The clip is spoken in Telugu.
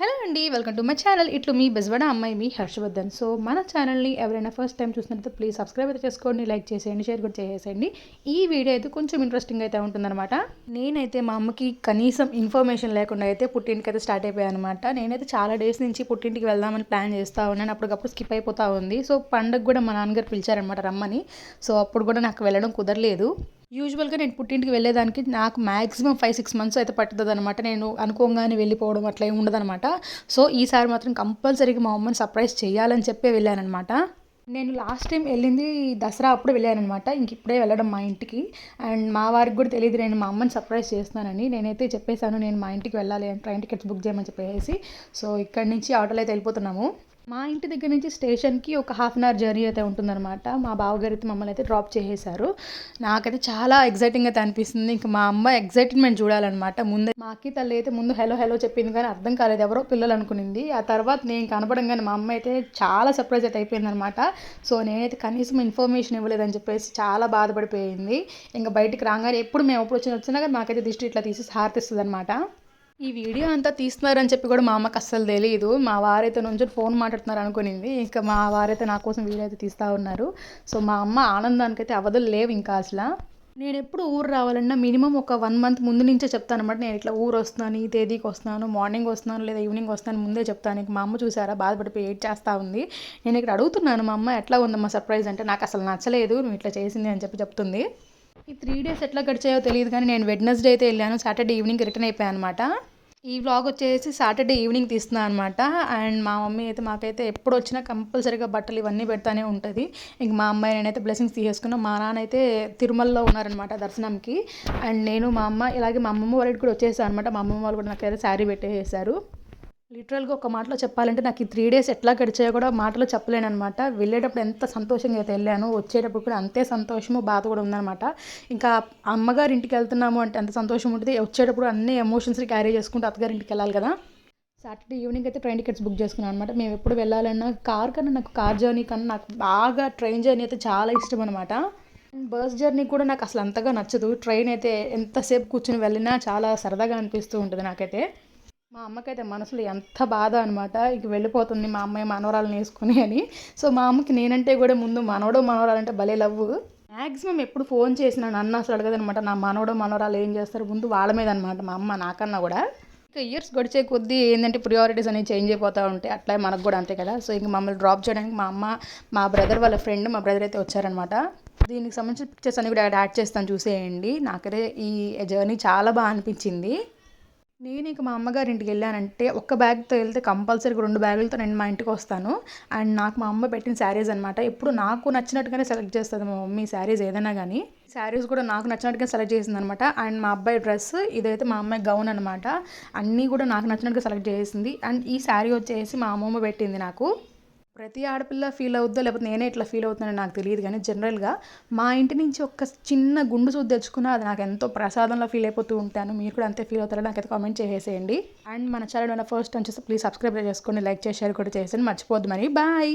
హలో అండి వెల్కమ్ టు మై ఛానల్ ఇట్లు మీ బెజవాడ అమ్మాయి మీ హర్షవర్ధన్. సో మన ఛానల్ని ఎవరైనా ఫస్ట్ టైం చూసినట్లయితే ప్లీజ్ సబ్స్క్రైబ్ అయితే చేసుకోండి లైక్ చేసేయండి షేర్ కూడా చేసేయండి. ఈ వీడియో అయితే కొంచెం ఇంట్రెస్టింగ్ అయితే ఉంటుందన్నమాట. నేనైతే మా అమ్మకి కనీసం ఇన్ఫర్మేషన్ లేకుండా అయితే పుట్టింటికి అయితే స్టార్ట్ అయిపోయాను అనమాట నేనైతే చాలా డేస్ నుంచి పుట్టింటికి వెళ్దామని ప్లాన్ చేస్తూ ఉన్నాను అప్పటికప్పుడు స్కిప్ అయిపోతూ ఉంది. సో పండగ కూడా మా నాన్నగారు పిలిచారనమాట రమ్మని. సో అప్పుడు కూడా నాకు వెళ్ళడం కుదరలేదు. యూజువల్గా నేను పుట్టింటికి వెళ్ళేదానికి నాకు మ్యాక్సిమం ఫైవ్ సిక్స్ మంత్స్ అయితే పట్టుతుంది అనమాట నేను అనుకోగానే వెళ్ళిపోవడం అట్లా ఏమి ఉండదనమాట. సో ఈసారి మాత్రం కంపల్సరీగా మా అమ్మని సర్ప్రైజ్ చేయాలని చెప్పి వెళ్ళానమాట నేను లాస్ట్ టైం వెళ్ళింది దసరా అప్పుడు వెళ్ళానమాట ఇంక ఇప్పుడే వెళ్ళడం మా ఇంటికి. అండ్ మా వారికి కూడా తెలియదు నేను మా అమ్మని సర్ప్రైజ్ చేస్తానని నేనైతే చెప్పేశాను నేను మా ఇంటికి వెళ్ళాలి ట్రైన్ టికెట్స్ బుక్ చేయమని చెప్పేసి. సో ఇక్కడి నుంచి ఆటోలో అయితే వెళ్ళిపోతున్నాము. మా ఇంటి దగ్గర నుంచి స్టేషన్కి ఒక హాఫ్ అన్ అవర్ జర్నీ అయితే ఉంటుందన్నమాట. మా బావగారు అయితే మమ్మల్ని అయితే డ్రాప్ చేసేసారు. నాకైతే చాలా ఎగ్జైటింగ్ అయితే అనిపిస్తుంది. ఇంకా మా అమ్మ ఎగ్జైట్మెంట్ చూడాలన్నమాట. ముందే మా అక్కి తల్లి అయితే ముందు హలో హలో చెప్పింది కానీ అర్థం కాలేదు. ఎవరో పిల్లలు అనుకునింది. ఆ తర్వాత నేను కనపడంగానే మా అమ్మ అయితే చాలా సర్ప్రైజ్ అయితే అయిపోయిందనమాట సో నేనైతే కనీసం ఇన్ఫర్మేషన్ ఇవ్వలేదని చెప్పేసి చాలా బాధపడిపోయింది. ఇంకా బయటికి రాగానే ఎప్పుడు మేము ఎప్పుడు వచ్చిన వచ్చినా కానీ మాకైతే దిష్టి ఇట్లా తీసి హారతిస్తుంది అనమాట ఈ వీడియో అంతా తీస్తున్నారని చెప్పి కూడా మా అమ్మకి అస్సలు తెలియదు మా వారైతే నుంచి ఫోన్ మాట్లాడుతున్నారు అనుకునింది. ఇంకా మా వారైతే నా కోసం వీడియో అయితే తీస్తూ ఉన్నారు. సో మా అమ్మ ఆనందానికి అయితే అవధులు లేవు ఇంకా అసలు. నేను ఎప్పుడు ఊరు రావాలన్నా మినిమం ఒక వన్ మంత్ ముందు నుంచే చెప్తాను అనమాట నేను ఇట్లా ఊరు వస్తున్నాను ఈ తేదీకి వస్తున్నాను మార్నింగ్ వస్తున్నాను లేదా ఈవినింగ్ వస్తాను ముందే చెప్తాను. మా అమ్మ చూసారా? బాధపడిపోయి ఏడ్ చేస్తూ ఉంది. నేను ఇక్కడ అడుగుతున్నాను మా అమ్మ ఎట్లా ఉందమ్మా సర్ప్రైజ్ అంటే నాకు అసలు నచ్చలేదు నువ్వు ఇట్లా చేసింది అని చెప్పి చెప్తుంది. ఈ త్రీ డేస్ ఎట్లా గడిచాయో తెలియదు కానీ నేను వెడ్నెస్డే అయితే వెళ్ళాను. సాటర్డే ఈవినింగ్ రిటర్న్ అయిపోయాను అనమాట ఈ వ్లాగ్ వచ్చేసి సాటర్డే ఈవినింగ్ తీస్తున్నాను అనమాట అండ్ మా మమ్మీ అయితే మాకైతే ఎప్పుడు వచ్చినా కంపల్సరీగా బట్టలు ఇవన్నీ పెడతానే ఉంటుంది. ఇంక మా అమ్మాయి నేనైతే బ్లెస్సింగ్స్ తీసేసుకున్నాం. మా నాన్న అయితే తిరుమలలో ఉన్నారనమాట దర్శనంకి. అండ్ నేను మా అమ్మ ఇలాగే మా అమ్మమ్మ వాళ్ళకి కూడా వచ్చేసాను అనమాట మా అమ్మమ్మ వాళ్ళు కూడా నాకైతే శారీ పెట్టేసారు లిటరల్గా ఒక మాటలో చెప్పాలంటే నాకు ఈ త్రీ డేస్ ఎట్లా గడిచాయో కూడా మాటలో చెప్పలేను అనమాట వెళ్ళేటప్పుడు ఎంత సంతోషంగా అయితే వెళ్ళాను వచ్చేటప్పుడు కూడా అంతే సంతోషము బాధ కూడా ఉందనమాట ఇంకా అమ్మగారి ఇంటికి వెళ్తున్నాము అంటే ఎంత సంతోషం ఉంటుంది. వచ్చేటప్పుడు అన్ని ఎమోషన్స్ని క్యారీ చేసుకుంటూ అత్తగారి ఇంటికి వెళ్ళాలి కదా. సాటర్డే ఈవినింగ్ అయితే ట్రైన్ టికెట్స్ బుక్ చేసుకున్నాను అనమాట మేము ఎప్పుడు వెళ్ళాలన్నా కార్ కన్నా నాకు కార్ జర్నీ కన్నా నాకు బాగా ట్రైన్ జర్నీ అయితే చాలా ఇష్టం అనమాట బస్ జర్నీ కూడా నాకు అసలు అంతగా నచ్చదు. ట్రైన్ అయితే ఎంతసేపు కూర్చుని వెళ్ళినా చాలా సరదాగా అనిపిస్తూ ఉంటుంది నాకైతే. మా అమ్మకైతే మనసులో ఎంత బాధ అనమాట ఇక వెళ్ళిపోతుంది మా అమ్మాయి మనవరాలను వేసుకుని అని. సో మా అమ్మకి నేనంటే కూడా ముందు మనవడు మనవరాలంటే భలే లవ్వు. మ్యాక్సిమం ఎప్పుడు ఫోన్ చేసిన నన్ను అసలు అడగదనమాట నా మనవడు మనవరాలు ఏం చేస్తారు? ముందు వాళ్ళ మీద అనమాట మా అమ్మ నాకన్నా కూడా. ఇంకా ఇయర్స్ గడిచే కొద్దీ ఏంటంటే ప్రియారిటీస్ అనేవి చేంజ్ అయిపోతూ ఉంటాయి. అట్లా మనకు కూడా అంతే కదా. సో ఇంక మమ్మల్ని డ్రాప్ చేయడానికి మా అమ్మ మా బ్రదర్ వాళ్ళ ఫ్రెండ్ మా బ్రదర్ అయితే వచ్చారనమాట దీనికి సంబంధించిన పిక్చర్స్ అన్ని కూడా యాడ్ చేస్తాను చూసేయండి. నాకైతే ఈ జర్నీ చాలా బాగా అనిపించింది. నేను ఇక మా అమ్మగారి ఇంటికి వెళ్ళానంటే ఒక్క బ్యాగ్తో వెళ్తే కంపల్సరీగా రెండు బ్యాగులతో నేను మా ఇంటికి వస్తాను. అండ్ నాకు మా అమ్మ పెట్టిన శారీస్ అనమాట ఎప్పుడు నాకు నచ్చినట్టుగానే సెలెక్ట్ చేస్తుంది మా మమ్మీ శారీస్ ఏదైనా కానీ శారీస్ కూడా నాకు నచ్చినట్టుగా సెలెక్ట్ చేసింది అనమాట అండ్ మా అబ్బాయి డ్రెస్ ఇదైతే మా అమ్మాయి గౌన్ అనమాట అన్నీ కూడా నాకు నచ్చినట్టుగా సెలెక్ట్ చేసింది. అండ్ ఈ శారీ వచ్చేసి మా అమ్మమ్మ పెట్టింది నాకు. ప్రతి ఆడపిల్ల ఫీల్ అవుద్దో? లేకపోతే నేనే ఇట్లా ఫీల్ అవుతున్నానో నాకు తెలియదు కానీ జనరల్గా మా ఇంటి నుంచి ఒక చిన్న గుండు చూసి తెచ్చుకున్నా అది నాకు ఎంతో ప్రసాదంలో ఫీల్ అయిపోతూ ఉంటాను. మీరు కూడా అంతే ఫీల్ అవుతారో నాకైతే కామెంట్ చేసేయండి. అండ్ మన ఛానల్ ఫస్ట్ వచ్చేసి ప్లీజ్ సబ్స్క్రైబ్ చేసుకోండి లైక్ చేసి షేర్ కూడా చేసేయండి. మర్చిపోద్దు మరి. బాయ్!